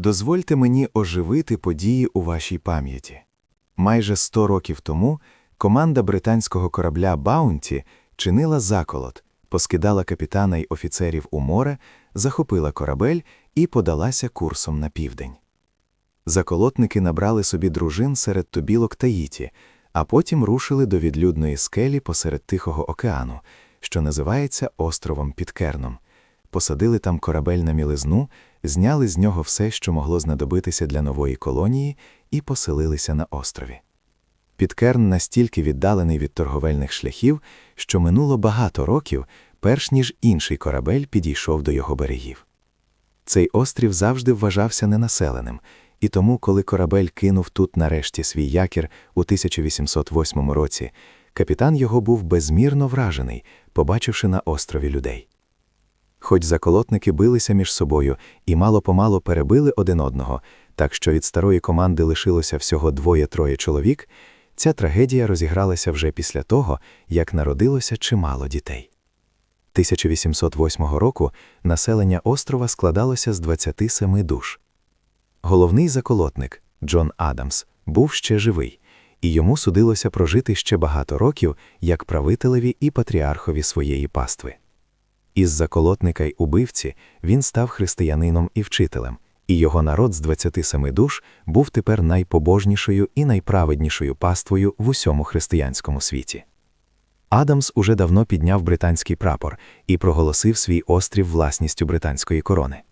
Дозвольте мені оживити події у вашій пам'яті. Майже 100 років тому команда британського корабля Баунті чинила заколот, поскидала капітана й офіцерів у море, захопила корабель і подалася курсом на південь. Заколотники набрали собі дружин серед тобілок Таїті, а потім рушили до відлюдної скелі посеред Тихого океану, що називається островом Підкерном. Посадили там корабель на мілизну, зняли з нього все, що могло знадобитися для нової колонії, і поселилися на острові. Підкерн настільки віддалений від торговельних шляхів, що минуло багато років, перш ніж інший корабель підійшов до його берегів. Цей острів завжди вважався ненаселеним, і тому, коли корабель кинув тут нарешті свій якір у 1808 році, капітан його був безмірно вражений, побачивши на острові людей. Хоч заколотники билися між собою і мало-помалу перебили один одного, так що від старої команди лишилося всього двоє-троє чоловік, ця трагедія розігралася вже після того, як народилося чимало дітей. 1808 року населення острова складалося з 27 душ. Головний заколотник Джон Адамс був ще живий, і йому судилося прожити ще багато років як правителеві і патріархові своєї пастви. Із заколотника й убивці він став християнином і вчителем, і його народ з 27 душ був тепер найпобожнішою і найправеднішою паствою в усьому християнському світі. Адамс уже давно підняв британський прапор і проголосив свій острів власністю британської корони.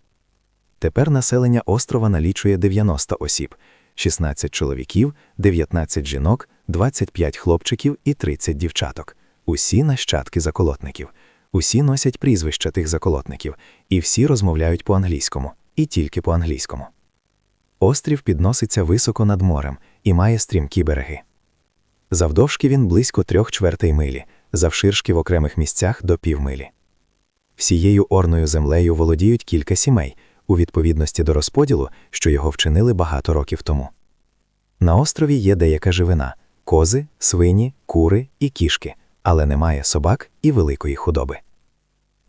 Тепер населення острова налічує 90 осіб, 16 чоловіків, 19 жінок, 25 хлопчиків і 30 дівчаток, усі нащадки заколотників. Усі носять прізвища тих заколотників, і всі розмовляють по-англійському, і тільки по-англійському. Острів підноситься високо над морем і має стрімкі береги. Завдовжки він близько трьох чвертей милі, завширшки в окремих місцях до півмилі. Всією орною землею володіють кілька сімей у відповідності до розподілу, що його вчинили багато років тому. На острові є деяка живина кози, свині, кури і кішки але немає собак і великої худоби.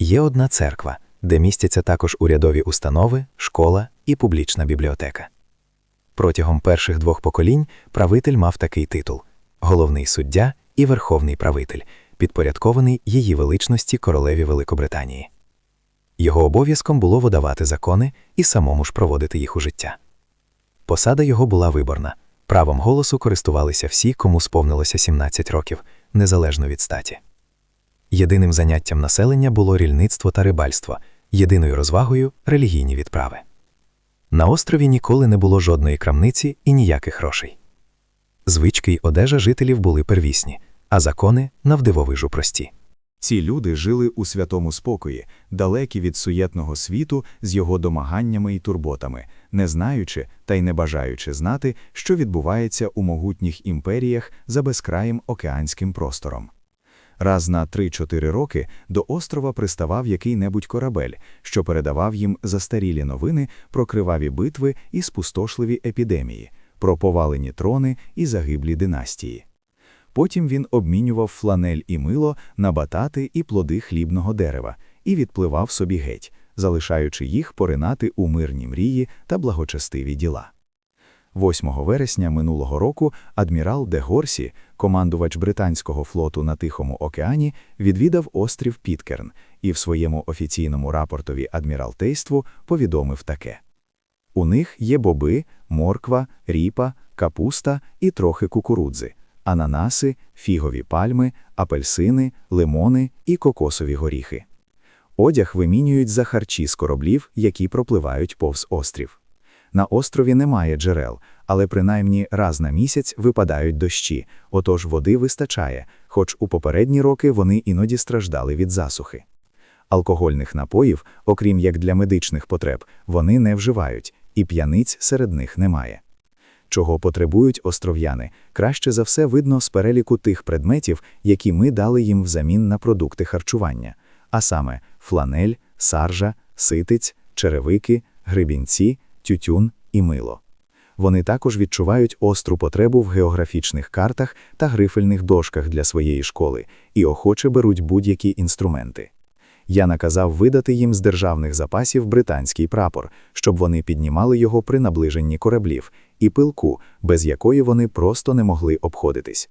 Є одна церква, де містяться також урядові установи, школа і публічна бібліотека. Протягом перших двох поколінь правитель мав такий титул головний суддя і верховний правитель, підпорядкований її величності королеві Великобританії. Його обов'язком було видавати закони і самому ж проводити їх у життя. Посада його була виборна. Правом голосу користувалися всі, кому сповнилося 17 років незалежно від статі. Єдиним заняттям населення було рільництво та рибальство, єдиною розвагою релігійні відправи. На острові ніколи не було жодної крамниці і ніяких грошей. Звички й одежа жителів були первісні, а закони навдивовижу прості. Ці люди жили у святому спокої, далекі від суєтного світу з його домаганнями і турботами, не знаючи та й не бажаючи знати, що відбувається у могутніх імперіях за безкраїм океанським простором. Раз на 3-4 роки до острова приставав який-небудь корабель, що передавав їм застарілі новини про криваві битви і спустошливі епідемії, про повалені трони і загиблі династії. Потім він обмінював фланель і мило на батати і плоди хлібного дерева і відпливав собі геть, залишаючи їх поринати у мирні мрії та благочестиві діла. 8 вересня минулого року адмірал де Горсі, командувач британського флоту на Тихому океані, відвідав острів Піткерн і в своєму офіційному рапортові адміралтейству повідомив таке: У них є боби, морква, ріпа, капуста і трохи кукурудзи ананаси, фігові пальми, апельсини, лимони і кокосові горіхи. Одяг вимінюють за харчі з кораблів, які пропливають повз острів. На острові немає джерел, але принаймні раз на місяць випадають дощі, отож води вистачає, хоч у попередні роки вони іноді страждали від засухи. Алкогольних напоїв, окрім як для медичних потреб, вони не вживають, і п'яниць серед них немає чого потребують остров'яни, краще за все видно з переліку тих предметів, які ми дали їм взамін на продукти харчування, а саме фланель, саржа, ситиць, черевики, грибінці, тютюн і мило. Вони також відчувають остру потребу в географічних картах та грифельних дошках для своєї школи і охоче беруть будь-які інструменти. Я наказав видати їм з державних запасів британський прапор, щоб вони піднімали його при наближенні кораблів, і пилку, без якої вони просто не могли обходитись.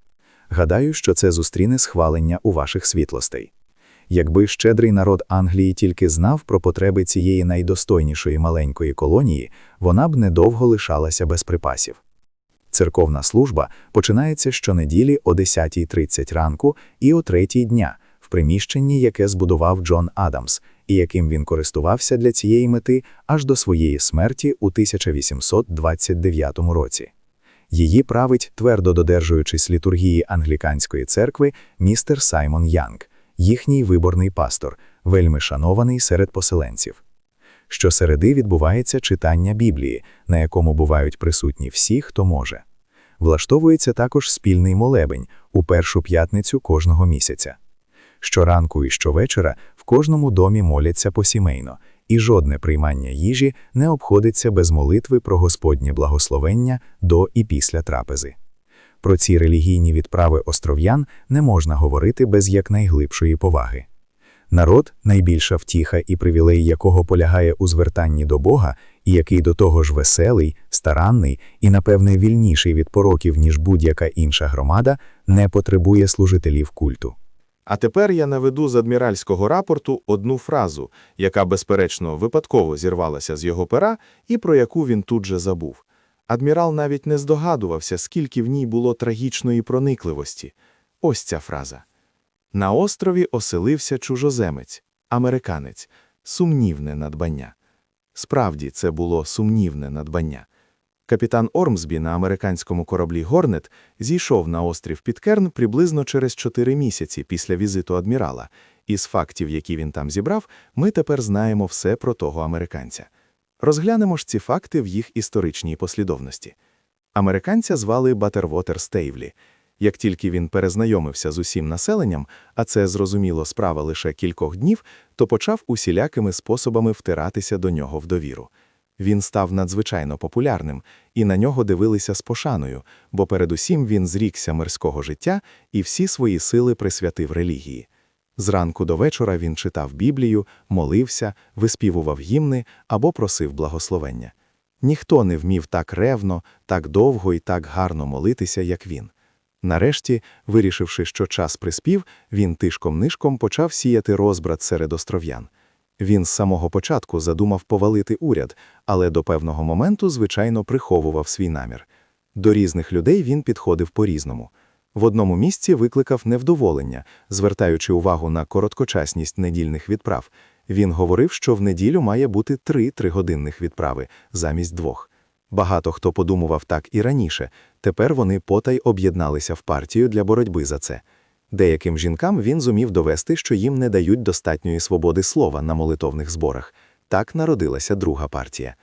Гадаю, що це зустріне схвалення у ваших світлостей. Якби щедрий народ Англії тільки знав про потреби цієї найдостойнішої маленької колонії, вона б недовго лишалася без припасів. Церковна служба починається щонеділі о 10.30 ранку і о 3 дня в приміщенні, яке збудував Джон Адамс, і яким він користувався для цієї мети аж до своєї смерті у 1829 році. Її править, твердо додержуючись літургії англіканської церкви, містер Саймон Янг, їхній виборний пастор, вельми шанований серед поселенців. Щосереди відбувається читання Біблії, на якому бувають присутні всі, хто може. Влаштовується також спільний молебень у першу п'ятницю кожного місяця. Щоранку і щовечора в кожному домі моляться посімейно, і жодне приймання їжі не обходиться без молитви про Господнє благословення до і після трапези. Про ці релігійні відправи остров'ян не можна говорити без якнайглибшої поваги. Народ, найбільша втіха і привілей якого полягає у звертанні до Бога, і який до того ж веселий, старанний і, напевне, вільніший від пороків, ніж будь-яка інша громада, не потребує служителів культу. А тепер я наведу з адміральського рапорту одну фразу, яка, безперечно, випадково зірвалася з його пера і про яку він тут же забув. Адмірал навіть не здогадувався, скільки в ній було трагічної проникливості. Ось ця фраза. На острові оселився чужоземець, американець, сумнівне надбання. Справді, це було сумнівне надбання. Капітан Ормсбі на американському кораблі «Горнет» зійшов на острів Підкерн приблизно через чотири місяці після візиту адмірала. Із фактів, які він там зібрав, ми тепер знаємо все про того американця. Розглянемо ж ці факти в їх історичній послідовності. Американця звали Батервотер Стейвлі. Як тільки він перезнайомився з усім населенням, а це, зрозуміло, справа лише кількох днів, то почав усілякими способами втиратися до нього в довіру. Він став надзвичайно популярним, і на нього дивилися з пошаною, бо передусім він зрікся мирського життя і всі свої сили присвятив релігії. Зранку до вечора він читав Біблію, молився, виспівував гімни або просив благословення. Ніхто не вмів так ревно, так довго і так гарно молитися, як він. Нарешті, вирішивши, що час приспів, він тишком-нишком почав сіяти розбрат серед остров'ян. Він з самого початку задумав повалити уряд, але до певного моменту, звичайно, приховував свій намір. До різних людей він підходив по-різному. В одному місці викликав невдоволення, звертаючи увагу на короткочасність недільних відправ. Він говорив, що в неділю має бути три тригодинних відправи замість двох. Багато хто подумував так і раніше, тепер вони потай об'єдналися в партію для боротьби за це. Деяким жінкам він зумів довести, що їм не дають достатньої свободи слова на молитовних зборах. Так народилася друга партія.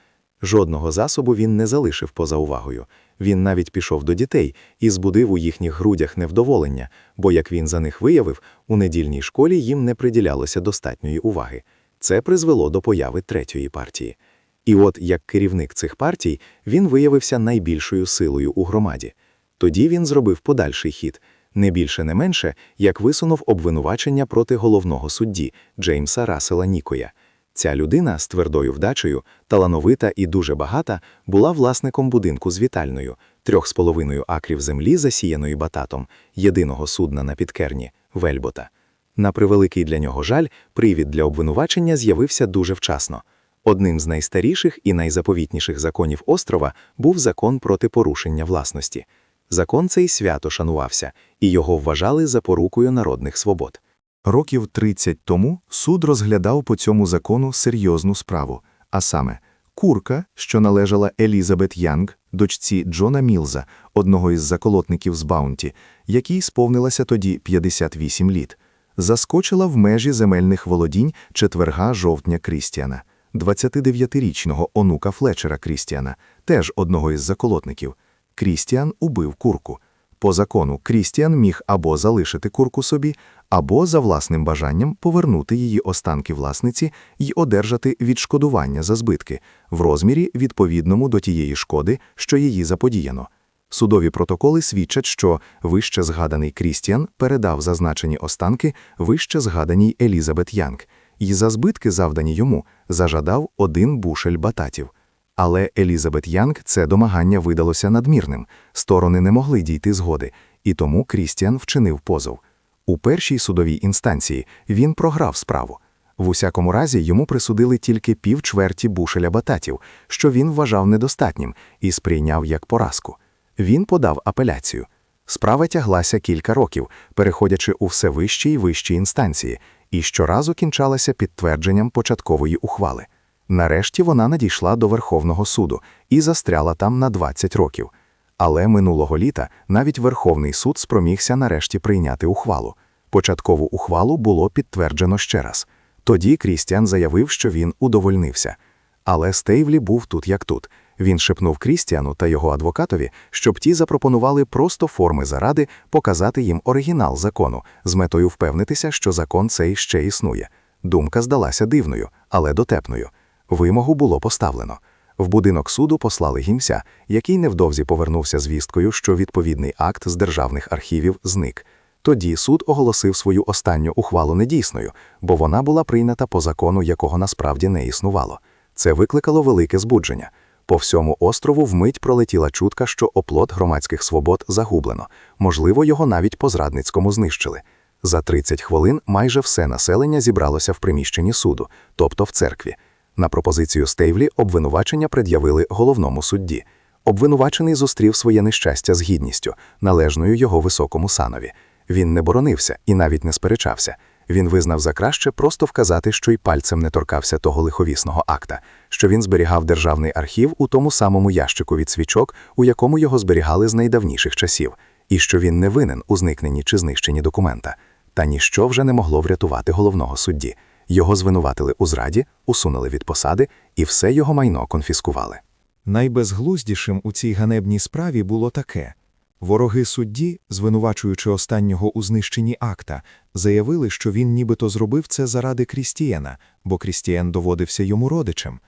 Жодного засобу він не залишив поза увагою. Він навіть пішов до дітей і збудив у їхніх грудях невдоволення, бо, як він за них виявив, у недільній школі їм не приділялося достатньої уваги. Це призвело до появи третьої партії. І от, як керівник цих партій, він виявився найбільшою силою у громаді. Тоді він зробив подальший хід – не більше не менше, як висунув обвинувачення проти головного судді Джеймса Рассела Нікоя. Ця людина з твердою вдачею, талановита і дуже багата, була власником будинку з вітальною, трьох з половиною акрів землі, засіяної бататом, єдиного судна на підкерні Вельбота. На превеликий для нього жаль, привід для обвинувачення з'явився дуже вчасно. Одним з найстаріших і найзаповітніших законів острова був закон проти порушення власності. Закон цей свято шанувався, і його вважали запорукою народних свобод. Років 30 тому суд розглядав по цьому закону серйозну справу, а саме курка, що належала Елізабет Янг, дочці Джона Мілза, одного із заколотників з Баунті, якій сповнилася тоді 58 літ, заскочила в межі земельних володінь четверга жовтня Крістіана, 29-річного онука Флетчера Крістіана, теж одного із заколотників. Крістіан убив курку. По закону Крістіан міг або залишити курку собі, або за власним бажанням повернути її останки власниці й одержати відшкодування за збитки в розмірі відповідному до тієї шкоди, що її заподіяно. Судові протоколи свідчать, що вище згаданий Крістіан передав зазначені останки вище згаданій Елізабет Янг, і за збитки, завдані йому, зажадав один бушель бататів. Але Елізабет Янг це домагання видалося надмірним, сторони не могли дійти згоди, і тому Крістіан вчинив позов. У першій судовій інстанції він програв справу. В усякому разі йому присудили тільки півчверті бушеля бататів, що він вважав недостатнім і сприйняв як поразку. Він подав апеляцію. Справа тяглася кілька років, переходячи у все вищі й вищі інстанції, і щоразу кінчалася підтвердженням початкової ухвали. Нарешті вона надійшла до Верховного суду і застряла там на 20 років. Але минулого літа навіть Верховний суд спромігся нарешті прийняти ухвалу. Початкову ухвалу було підтверджено ще раз. Тоді Крістіан заявив, що він удовольнився. Але Стейвлі був тут як тут. Він шепнув Крістіану та його адвокатові, щоб ті запропонували просто форми заради показати їм оригінал закону з метою впевнитися, що закон цей ще існує. Думка здалася дивною, але дотепною. Вимогу було поставлено. В будинок суду послали гімся, який невдовзі повернувся з вісткою, що відповідний акт з державних архівів зник. Тоді суд оголосив свою останню ухвалу недійсною, бо вона була прийнята по закону, якого насправді не існувало. Це викликало велике збудження. По всьому острову вмить пролетіла чутка, що оплот громадських свобод загублено. Можливо, його навіть по зрадницькому знищили. За 30 хвилин майже все населення зібралося в приміщенні суду, тобто в церкві. На пропозицію Стейвлі обвинувачення пред'явили головному судді. Обвинувачений зустрів своє нещастя з гідністю, належною його високому санові. Він не боронився і навіть не сперечався. Він визнав за краще просто вказати, що й пальцем не торкався того лиховісного акта, що він зберігав державний архів у тому самому ящику від свічок, у якому його зберігали з найдавніших часів, і що він не винен у зникненні чи знищенні документа. Та ніщо вже не могло врятувати головного судді. Його звинуватили у зраді, усунули від посади, і все його майно конфіскували. Найбезглуздішим у цій ганебній справі було таке. Вороги судді, звинувачуючи останнього у знищенні акта, заявили, що він нібито зробив це заради Крістієна, бо Крістієн доводився йому родичем.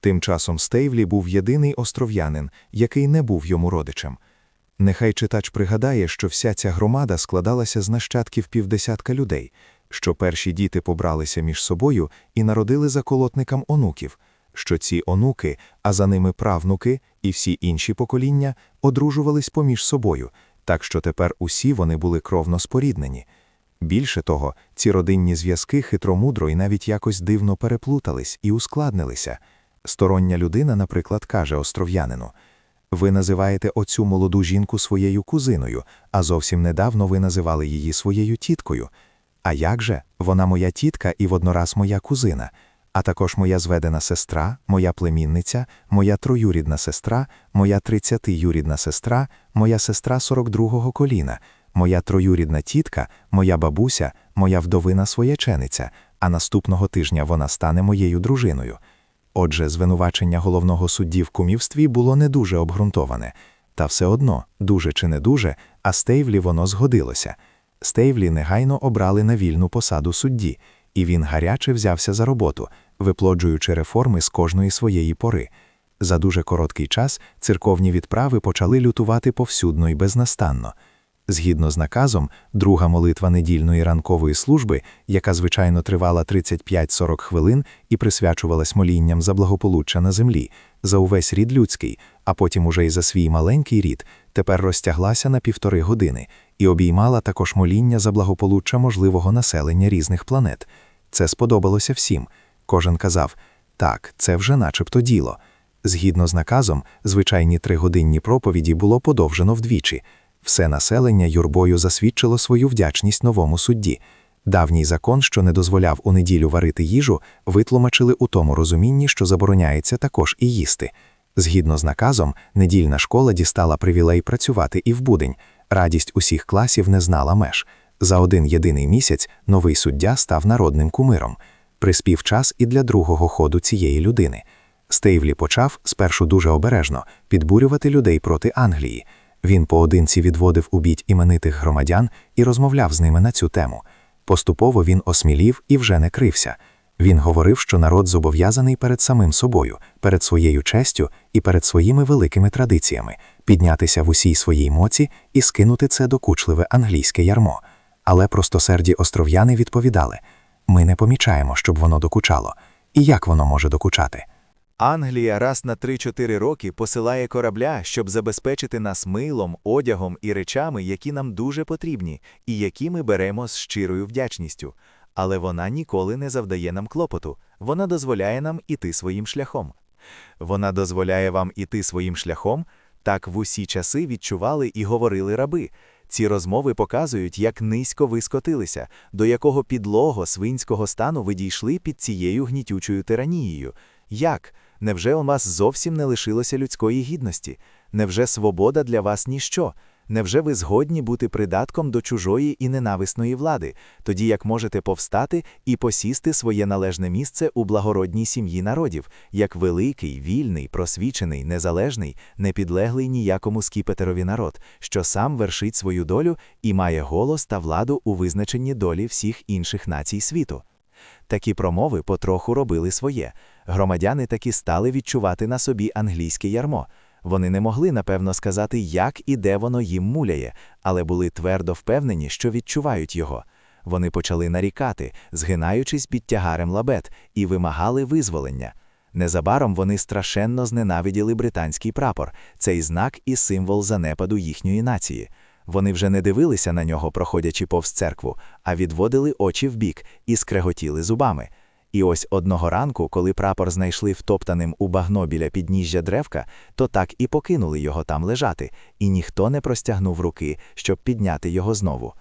Тим часом Стейвлі був єдиний остров'янин, який не був йому родичем. Нехай читач пригадає, що вся ця громада складалася з нащадків півдесятка людей, що перші діти побралися між собою і народили заколотникам онуків, що ці онуки, а за ними правнуки і всі інші покоління одружувались поміж собою, так що тепер усі вони були кровно споріднені. Більше того, ці родинні зв'язки хитромудро і навіть якось дивно переплутались і ускладнилися. Стороння людина, наприклад, каже остров'янину – ви називаєте оцю молоду жінку своєю кузиною, а зовсім недавно ви називали її своєю тіткою. А як же? Вона моя тітка і воднораз моя кузина, а також моя зведена сестра, моя племінниця, моя троюрідна сестра, моя тридцятиюрідна сестра, моя сестра 42-го коліна, моя троюрідна тітка, моя бабуся, моя вдовина своячениця, а наступного тижня вона стане моєю дружиною. Отже, звинувачення головного судді в кумівстві було не дуже обґрунтоване. Та все одно, дуже чи не дуже, а Стейвлі воно згодилося. Стейвлі негайно обрали на вільну посаду судді, і він гаряче взявся за роботу, виплоджуючи реформи з кожної своєї пори. За дуже короткий час церковні відправи почали лютувати повсюдно і безнастанно. Згідно з наказом, друга молитва недільної ранкової служби, яка звичайно тривала 35-40 хвилин і присвячувалась молінням за благополуччя на землі, за увесь рід людський, а потім уже й за свій маленький рід, тепер розтяглася на півтори години і обіймала також моління за благополуччя можливого населення різних планет. Це сподобалося всім. Кожен казав так, це вже начебто діло. Згідно з наказом, звичайні тригодинні проповіді було подовжено вдвічі. Все населення юрбою засвідчило свою вдячність новому судді. Давній закон, що не дозволяв у неділю варити їжу, витлумачили у тому розумінні, що забороняється також і їсти. Згідно з наказом, недільна школа дістала привілей працювати і в будень. Радість усіх класів не знала меж. За один єдиний місяць новий суддя став народним кумиром. Приспів час і для другого ходу цієї людини. Стейвлі почав, спершу дуже обережно, підбурювати людей проти Англії. Він поодинці відводив у біть іменитих громадян і розмовляв з ними на цю тему. Поступово він осмілів і вже не крився. Він говорив, що народ зобов'язаний перед самим собою, перед своєю честю і перед своїми великими традиціями, піднятися в усій своїй моці і скинути це докучливе англійське ярмо. Але простосерді остров'яни відповідали: Ми не помічаємо, щоб воно докучало. І як воно може докучати? Англія раз на 3-4 роки посилає корабля, щоб забезпечити нас милом, одягом і речами, які нам дуже потрібні, і які ми беремо з щирою вдячністю. Але вона ніколи не завдає нам клопоту, вона дозволяє нам іти своїм шляхом. Вона дозволяє вам іти своїм шляхом, так в усі часи відчували і говорили раби. Ці розмови показують, як низько ви скотилися, до якого підлого свинського стану ви дійшли під цією гнітючою тиранією. Як? Невже у вас зовсім не лишилося людської гідності? Невже свобода для вас ніщо? Невже ви згодні бути придатком до чужої і ненависної влади, тоді як можете повстати і посісти своє належне місце у благородній сім'ї народів, як великий, вільний, просвічений, незалежний, непідлеглий ніякому скіпетерові народ, що сам вершить свою долю і має голос та владу у визначенні долі всіх інших націй світу? Такі промови потроху робили своє. Громадяни таки стали відчувати на собі англійське ярмо. Вони не могли, напевно, сказати, як і де воно їм муляє, але були твердо впевнені, що відчувають його. Вони почали нарікати, згинаючись під тягарем лабет, і вимагали визволення. Незабаром вони страшенно зненавиділи британський прапор, цей знак і символ занепаду їхньої нації. Вони вже не дивилися на нього, проходячи повз церкву, а відводили очі вбік і скреготіли зубами. І ось одного ранку, коли прапор знайшли втоптаним у багно біля підніжжя древка, то так і покинули його там лежати, і ніхто не простягнув руки, щоб підняти його знову.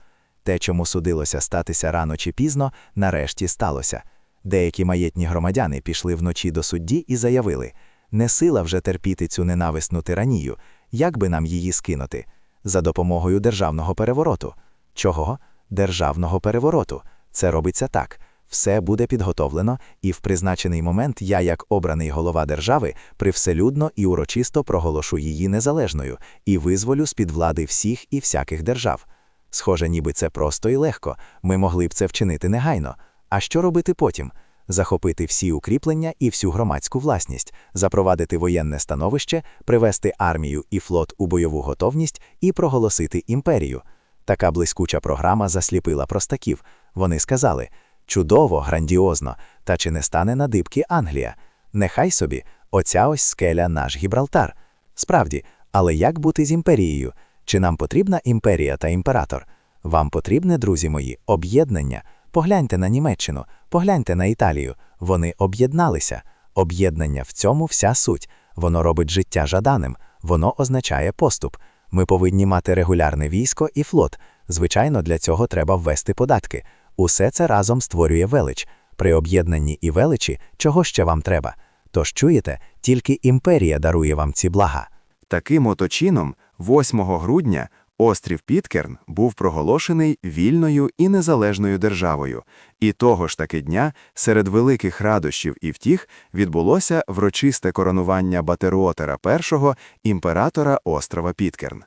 Те, чому судилося статися рано чи пізно, нарешті сталося. Деякі маєтні громадяни пішли вночі до судді і заявили: не сила вже терпіти цю ненависну тиранію, як би нам її скинути? За допомогою державного перевороту. Чого? Державного перевороту. Це робиться так. Все буде підготовлено, і в призначений момент я, як обраний голова держави, привселюдно і урочисто проголошу її незалежною і визволю з-під влади всіх і всяких держав. Схоже, ніби це просто і легко, ми могли б це вчинити негайно. А що робити потім? Захопити всі укріплення і всю громадську власність, запровадити воєнне становище, привести армію і флот у бойову готовність і проголосити імперію. Така блискуча програма засліпила простаків. Вони сказали чудово, грандіозно, та чи не стане на дибки Англія? Нехай собі, оця ось скеля наш Гібралтар. Справді, але як бути з імперією? Чи нам потрібна імперія та імператор? Вам потрібне, друзі мої, об'єднання. Погляньте на Німеччину, погляньте на Італію. Вони об'єдналися. Об'єднання в цьому вся суть. Воно робить життя жаданим, воно означає поступ. Ми повинні мати регулярне військо і флот. Звичайно, для цього треба ввести податки. Усе це разом створює велич. При об'єднанні і величі, чого ще вам треба? Тож чуєте, тільки імперія дарує вам ці блага. Таким ото чином, 8 грудня острів Піткерн був проголошений вільною і незалежною державою, і того ж таки дня серед великих радощів і втіх відбулося врочисте коронування Батеруотера I, імператора острова Піткерн.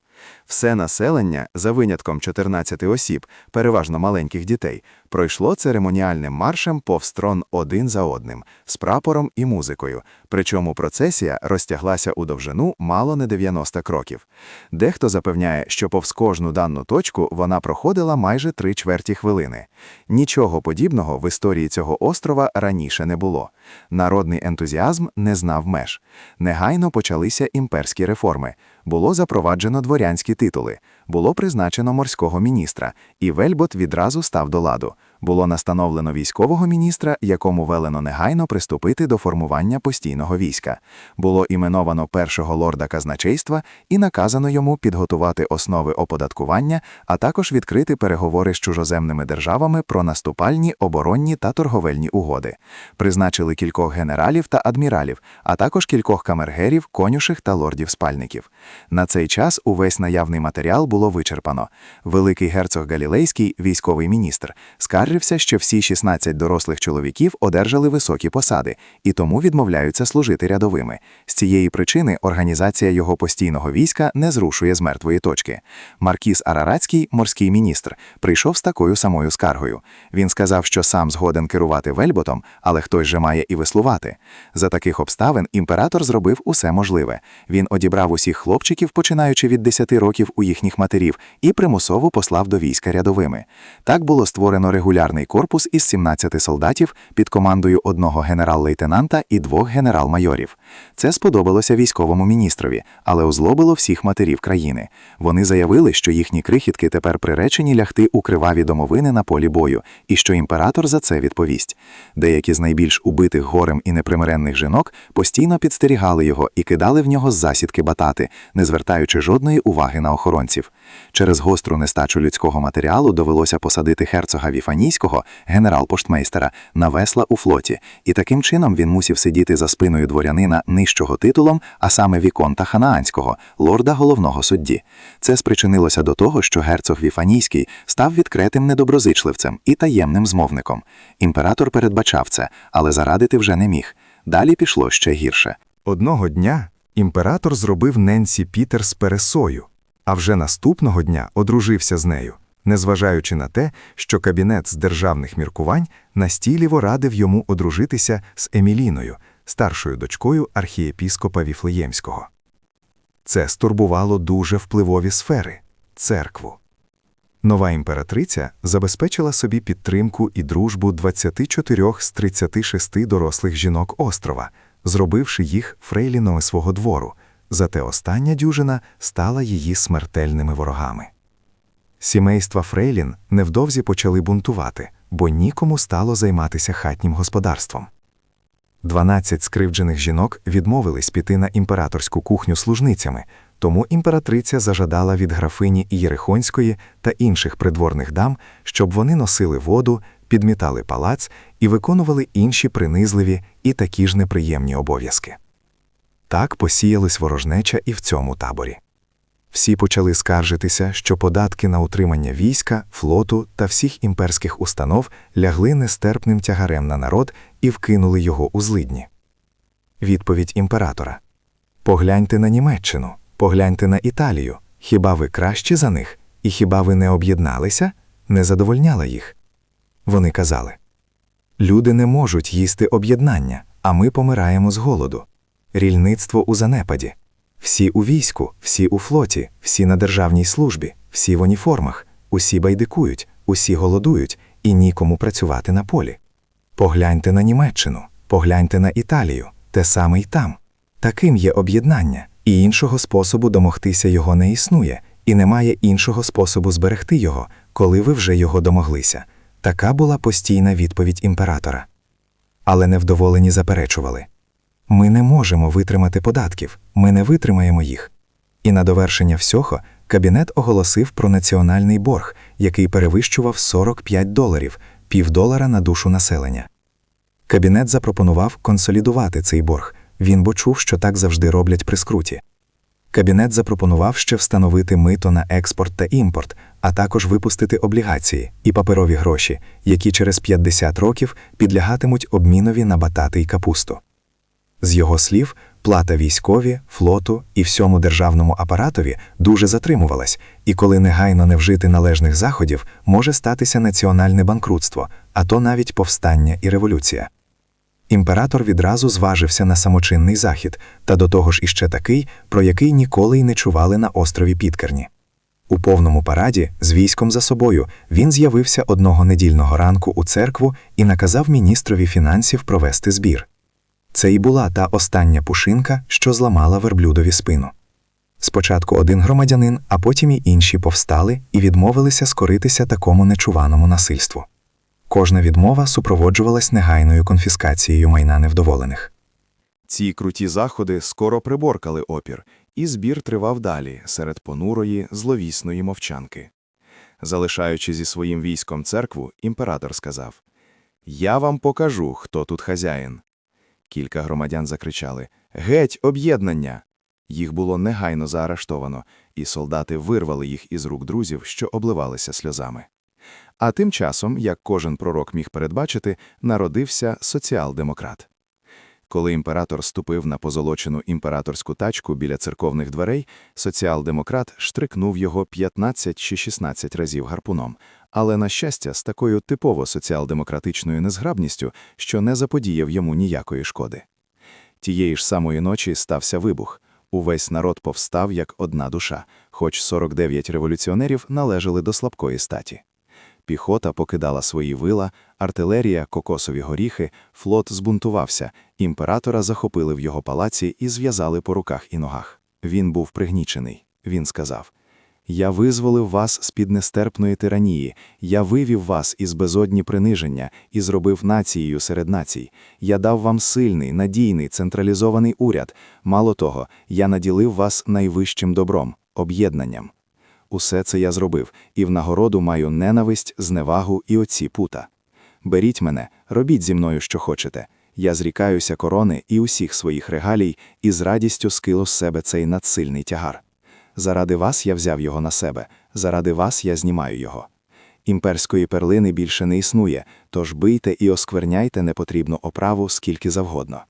Все населення, за винятком 14 осіб, переважно маленьких дітей, пройшло церемоніальним маршем повстрон один за одним, з прапором і музикою, причому процесія розтяглася у довжину мало не 90 кроків. Дехто запевняє, що повз кожну дану точку вона проходила майже три чверті хвилини. Нічого подібного в історії цього острова раніше не було. Народний ентузіазм не знав меж. Негайно почалися імперські реформи. Було запроваджено дворянські титули, було призначено морського міністра, і Вельбот відразу став до ладу. Було настановлено військового міністра, якому велено негайно приступити до формування постійного війська. Було іменовано першого лорда казначейства і наказано йому підготувати основи оподаткування, а також відкрити переговори з чужоземними державами про наступальні, оборонні та торговельні угоди. Призначили кількох генералів та адміралів, а також кількох камергерів, конюших та лордів-спальників. На цей час увесь наявний матеріал було вичерпано. Великий герцог Галілейський, військовий міністр, скаржився, що всі 16 дорослих чоловіків одержали високі посади і тому відмовляються служити рядовими. З цієї причини організація його постійного війська не зрушує з мертвої точки. Маркіс Араратський, морський міністр, прийшов з такою самою скаргою. Він сказав, що сам згоден керувати вельботом, але хтось же має і веслувати. За таких обставин імператор зробив усе можливе. Він одібрав усіх хлопчиків, починаючи від 10 років у їхніх матерів, і примусово послав до війська рядовими. Так було створено регулярний корпус із 17 солдатів під командою одного генерал-лейтенанта і двох генерал-майорів. Це сподобалося військовому міністрові, але озлобило всіх матерів країни. Вони заявили, що їхні крихітки тепер приречені лягти у криваві домовини на полі бою, і що імператор за це відповість. Деякі з найбільш убитих горем і непримиренних жінок постійно підстерігали його і кидали в нього з засідки батати, не звертаючи жодної уваги на охоронців. Через гостру нестачу людського матеріалу довелося посадити герцога Віфанійського, генерал-поштмейстера, на весла у флоті, і таким чином він мусів сидіти за спиною дворянина нижчого титулом, а саме Віконта Ханаанського, лорда головного судді. Це спричинилося до того, що герцог Віфанійський став відкритим недоброзичливцем і таємним змовником. Імператор передбачав це, але зарадити вже не міг. Далі пішло ще гірше. Одного дня імператор зробив Ненсі Пітерс пересою, а вже наступного дня одружився з нею, незважаючи на те, що кабінет з державних міркувань настійливо радив йому одружитися з Еміліною, старшою дочкою архієпіскопа Віфлеємського. Це стурбувало дуже впливові сфери церкву. Нова імператриця забезпечила собі підтримку і дружбу 24 з 36 дорослих жінок острова, зробивши їх фрейлінами свого двору, зате остання дюжина стала її смертельними ворогами. Сімейства Фрейлін невдовзі почали бунтувати, бо нікому стало займатися хатнім господарством. Дванадцять скривджених жінок відмовились піти на імператорську кухню служницями, тому імператриця зажадала від графині Ієрихонської та інших придворних дам, щоб вони носили воду, підмітали палац і виконували інші принизливі і такі ж неприємні обов'язки. Так посіялась ворожнеча і в цьому таборі. Всі почали скаржитися, що податки на утримання війська, флоту та всіх імперських установ лягли нестерпним тягарем на народ і вкинули його у злидні. Відповідь імператора Погляньте на Німеччину, погляньте на Італію. Хіба ви кращі за них? І хіба ви не об'єдналися? Не задовольняла їх. Вони казали Люди не можуть їсти об'єднання, а ми помираємо з голоду. Рільництво у занепаді. Всі у війську, всі у флоті, всі на державній службі, всі в уніформах, усі байдикують, усі голодують і нікому працювати на полі. Погляньте на Німеччину, погляньте на Італію, те саме й там. Таким є об'єднання, і іншого способу домогтися його не існує, і немає іншого способу зберегти його, коли ви вже його домоглися. Така була постійна відповідь імператора. Але невдоволені заперечували. Ми не можемо витримати податків, ми не витримаємо їх. І на довершення всього кабінет оголосив про національний борг, який перевищував 45 доларів, півдолара на душу населення. Кабінет запропонував консолідувати цей борг. Він бо чув, що так завжди роблять при скруті. Кабінет запропонував ще встановити мито на експорт та імпорт, а також випустити облігації і паперові гроші, які через 50 років підлягатимуть обмінові на батати й капусту. З його слів, плата військові, флоту і всьому державному апаратові дуже затримувалась, і коли негайно не вжити належних заходів, може статися національне банкрутство, а то навіть повстання і революція. Імператор відразу зважився на самочинний захід, та до того ж іще такий, про який ніколи й не чували на острові Підкерні. У повному параді, з військом за собою, він з'явився одного недільного ранку у церкву і наказав міністрові фінансів провести збір. Це і була та остання пушинка, що зламала верблюдові спину. Спочатку один громадянин, а потім і інші повстали і відмовилися скоритися такому нечуваному насильству. Кожна відмова супроводжувалась негайною конфіскацією майна невдоволених. Ці круті заходи скоро приборкали опір, і збір тривав далі серед понурої, зловісної мовчанки. Залишаючи зі своїм військом церкву, імператор сказав Я вам покажу, хто тут хазяїн. Кілька громадян закричали Геть, об'єднання! Їх було негайно заарештовано, і солдати вирвали їх із рук друзів, що обливалися сльозами. А тим часом, як кожен пророк міг передбачити, народився соціал-демократ. Коли імператор ступив на позолочену імператорську тачку біля церковних дверей, соціал-демократ штрикнув його 15 чи 16 разів гарпуном, але, на щастя, з такою типово соціал-демократичною незграбністю, що не заподіяв йому ніякої шкоди. Тієї ж самої ночі стався вибух. Увесь народ повстав як одна душа, хоч 49 революціонерів належали до слабкої статі. Піхота покидала свої вила, артилерія, кокосові горіхи, флот збунтувався, імператора захопили в його палаці і зв'язали по руках і ногах. Він був пригнічений. Він сказав «Я визволив вас з-під нестерпної тиранії, я вивів вас із безодні приниження і зробив нацією серед націй. Я дав вам сильний, надійний, централізований уряд. Мало того, я наділив вас найвищим добром – об'єднанням. Усе це я зробив, і в нагороду маю ненависть, зневагу і оці пута. Беріть мене, робіть зі мною, що хочете. Я зрікаюся корони і усіх своїх регалій, і з радістю скину з себе цей надсильний тягар. Заради вас я взяв його на себе, заради вас я знімаю його. Імперської перлини більше не існує, тож бийте і оскверняйте непотрібну оправу скільки завгодно.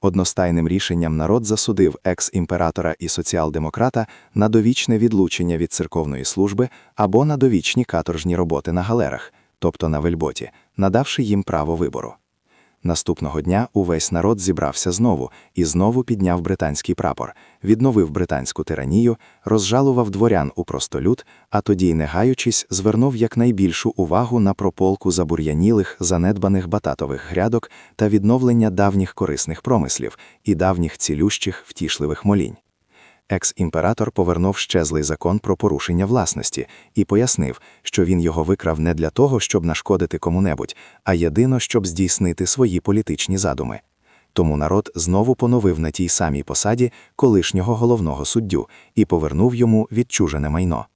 Одностайним рішенням народ засудив екс-імператора і соціал-демократа на довічне відлучення від церковної служби або на довічні каторжні роботи на галерах, тобто на вельботі, надавши їм право вибору. Наступного дня увесь народ зібрався знову і знову підняв британський прапор, відновив британську тиранію, розжалував дворян у простолюд, а тоді, не гаючись, звернув якнайбільшу увагу на прополку забур'янілих, занедбаних бататових грядок та відновлення давніх корисних промислів і давніх цілющих втішливих молінь. Екс-імператор повернув щезлий закон про порушення власності і пояснив, що він його викрав не для того, щоб нашкодити кому-небудь, а єдино, щоб здійснити свої політичні задуми. Тому народ знову поновив на тій самій посаді колишнього головного суддю і повернув йому відчужене майно.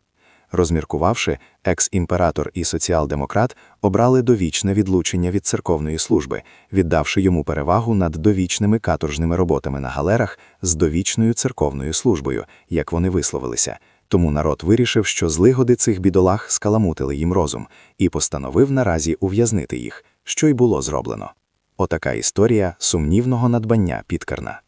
Розміркувавши, екс-імператор і соціал-демократ обрали довічне відлучення від церковної служби, віддавши йому перевагу над довічними каторжними роботами на галерах з довічною церковною службою, як вони висловилися. Тому народ вирішив, що злигоди цих бідолах скаламутили їм розум, і постановив наразі ув'язнити їх, що й було зроблено. Отака історія сумнівного надбання Підкарна.